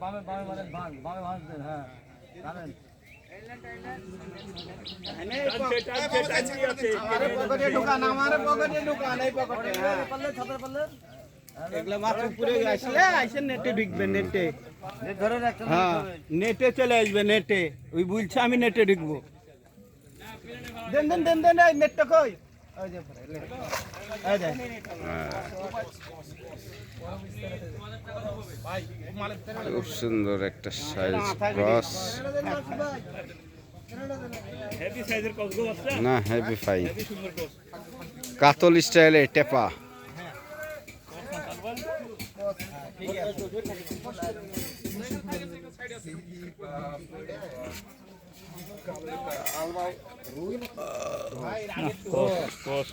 বামে বামে মানে বামে হ্যাঁ জানেন এগুলা মাছ উপরে আসলে আইসে নেটে ঢুকবে নেটে। হ্যাঁ নেটে চলে আসবে নেটে। ওই বলছে আমি নেটে ঢুকবো। দেন দেন দেন দেন নেটটা কই। খুব সুন্দর একটা সাইজ ক্রস না হেভি ফাইন কাতল স্টাইলে টেপা। আলমাই রুই কস